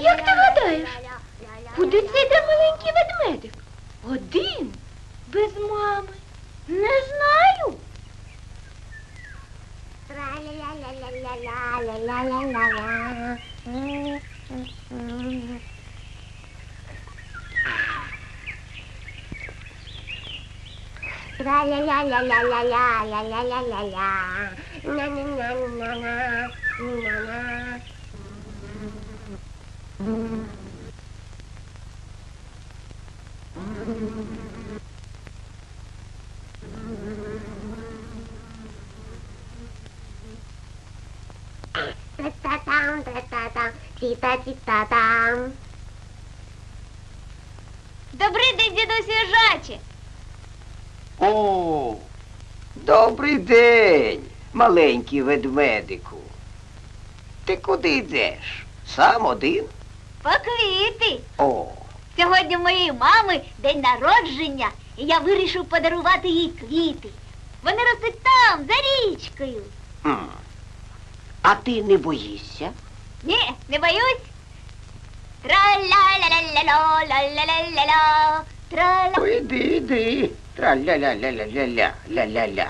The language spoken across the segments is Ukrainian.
Як ти гадаєш, Куди це йде маленький ведмедик? Один, без мами. Не знаю. Тіта-тіта-там. Добрий день, дідусю Жачі. О, добрий день, маленький ведмедику. Ти куди йдеш? Сам один? По квіти. О, Сьогодні в моєї мами день народження, і я вирішив подарувати їй квіти. Вони ростуть там, за річкою. м. а ти не боїшся? Ні, не боюсь. Тра-ля-ля-ля-ля-ля, ля-ля-ля-ля-ля, тра-ля. Ну, іди, іди. ഇത്ര അല്ല അല്ല അല്ല അല്ല അല്ല അല്ല അല്ല അല്ല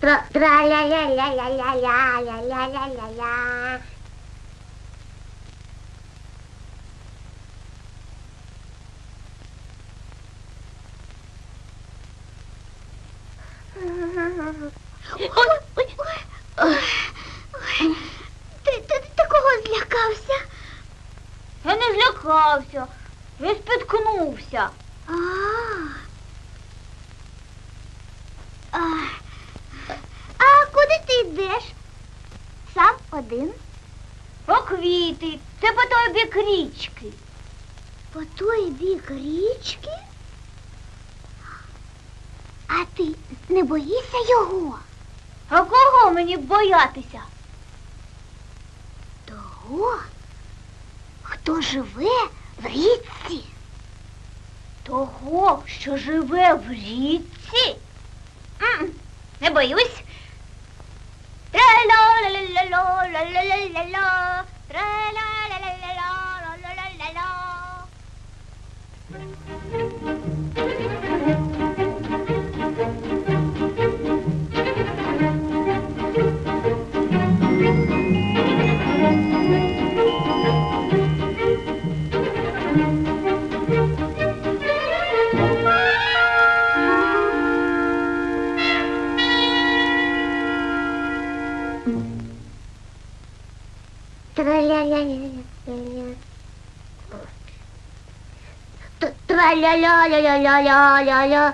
tra la la la la la la la la la la la злякався. Я спіткнувся. А. А, а куди ти йдеш? Сам один? По квіти. Це по той бік річки. По той бік річки? А ти не боїшся його? А кого мені боятися? Того, хто живе в річці. Того, що живе в річці? М, Не боюсь. Тра-ля-ля-ля-ля-ля-ля-ля-ля-ля. Тра-ля-ля-ля-ля-ля-ля-ля-ля. Тра-ля-ля-ля-ля-ля-ля-ля.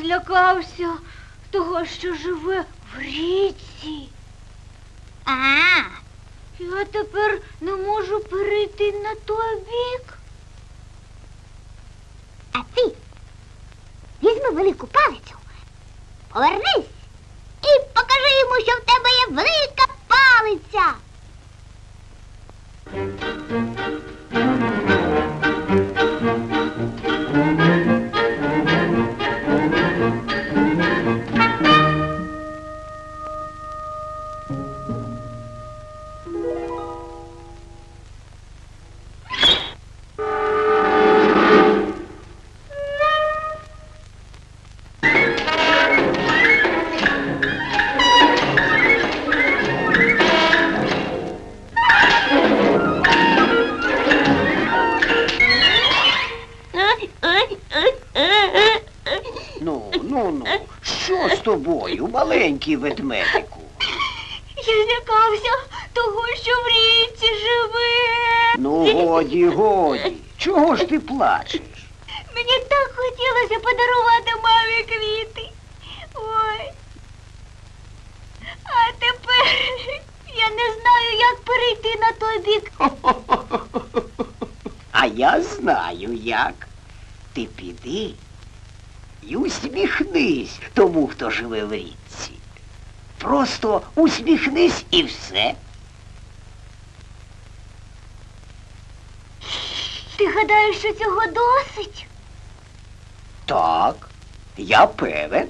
Злякався того, що живе в річці. А. Я тепер не можу перейти на той бік. А ти візьми велику палицю, повернись і покажи йому, що в тебе є велика палиця. Тобою, маленький ведмедику? Я злякався того, що в річці живе. Ну, годі, годі. Чого ж ти плачеш? Мені так хотілося подарувати мамі квіти. Ой. А тепер я не знаю, як перейти на той бік. А я знаю як. Ти піди і усміхнись тому, хто живе в річці. Просто усміхнись і все. Ти гадаєш, що цього досить? Так, я певен.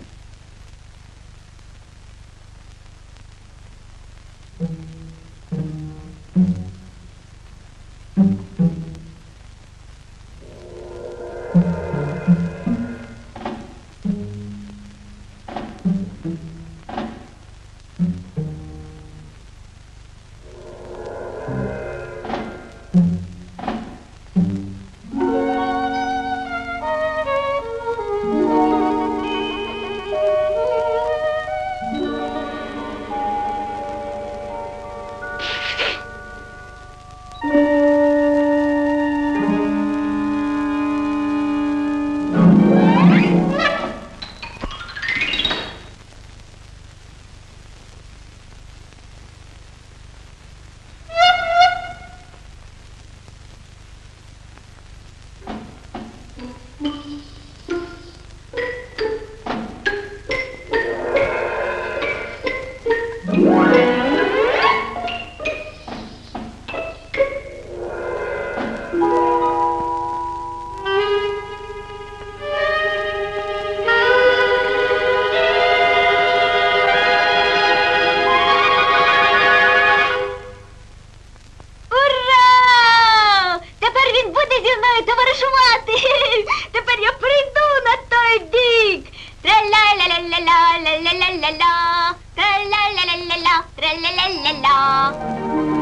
Tra la la la la.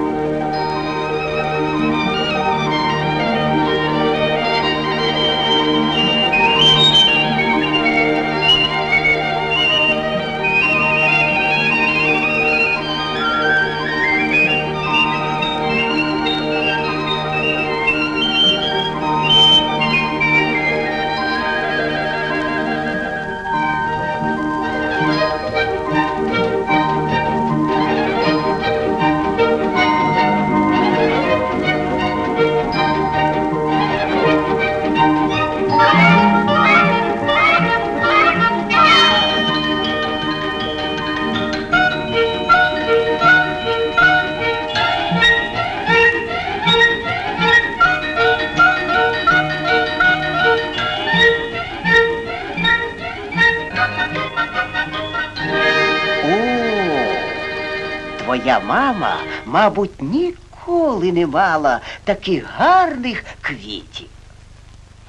Твоя мама, мабуть, ніколи не мала таких гарних квітів.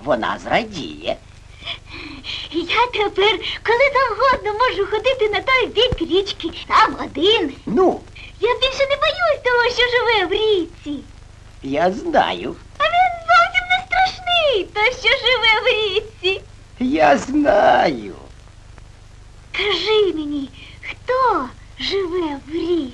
Вона зрадіє. Я тепер, коли завгодно, можу ходити на той бік річки сам один. Ну, Я більше не боюсь того, що живе в річці. я знаю, А він зовсім не страшний, той, що живе в річці. я знаю. Кажи мені, хто живе в річці?